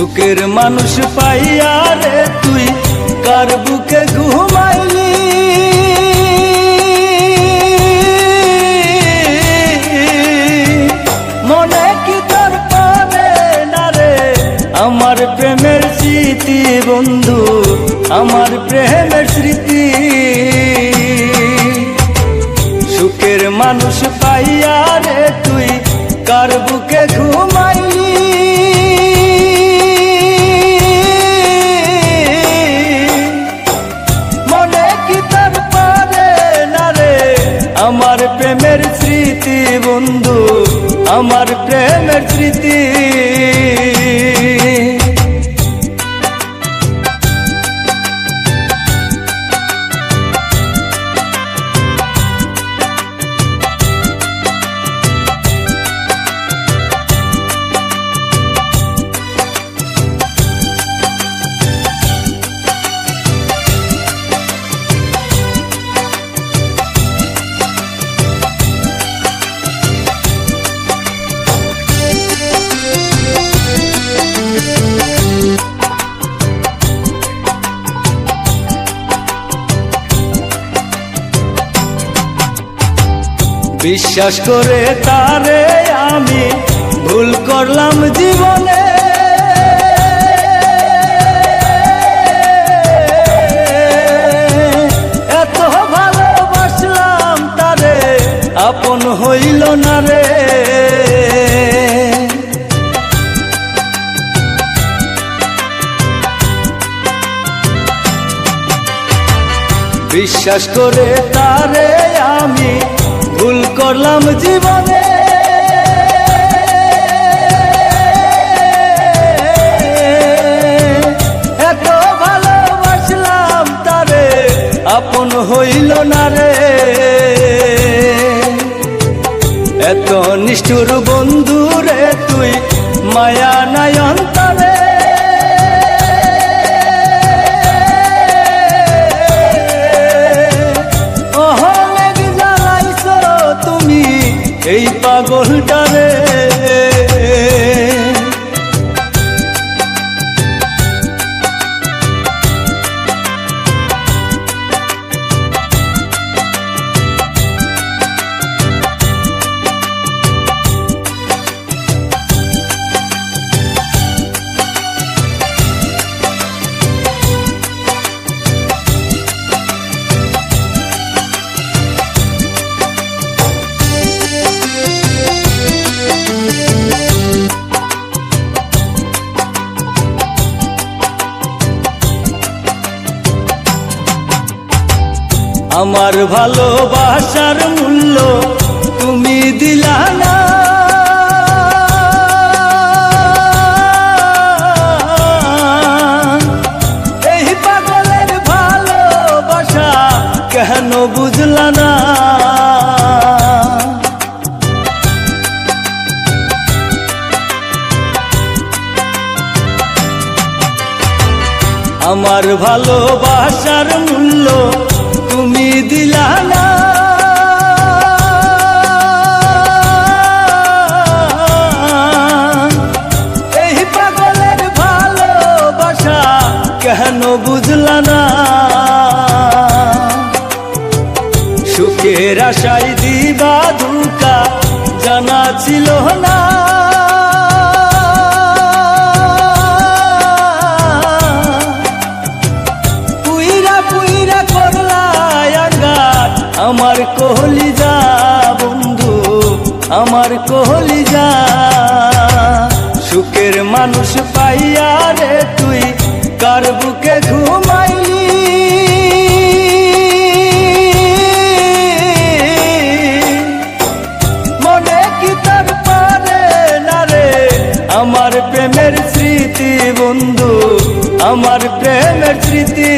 সুখের মানুষ পাইয়া রে তুই, কার বুকে ঘুমাইলি? মনে কি তোর পড়ে না রে? আমার প্রেমের স্মৃতি বন্ধু, আমার প্রেমের স্মৃতি। সুখের মানুষ পাইয়া রে তুই, কার বুকে ঘুমাইলি? আমার প্রেমের স্মৃতি বন্ধু। আমার প্রেমের স্মৃতি বিশ্বাস করে তারে আমি ভুল করলাম জীবনে। এত ভালোবাসলাম তারে, আপন হইল না রে। বিশ্বাস করে তারে এত নিষ্ঠুর বন্ধু রে তুই মায়া জ্বালাইছো তুমি এই পাগলটারে আমার ভালোবাসার মূল্য তুমি দিলা না। এই পাগলের ভালোবাসা কেন বুঝলা না? আমার ভালোবাসার মূল্য কেন বুঝলা না? সুখের আশায় দিবা ধুকা জানা ছিল না। আমার কোহলি যা বন্ধু, আমার কোহলি যা সুখের মানুষ পাইয়া রে তুই কার বুকে ঘুমাইলি? মনে কি তার পারে না রে? আমার প্রেমের স্মৃতি বন্ধু, আমার প্রেমের স্মৃতি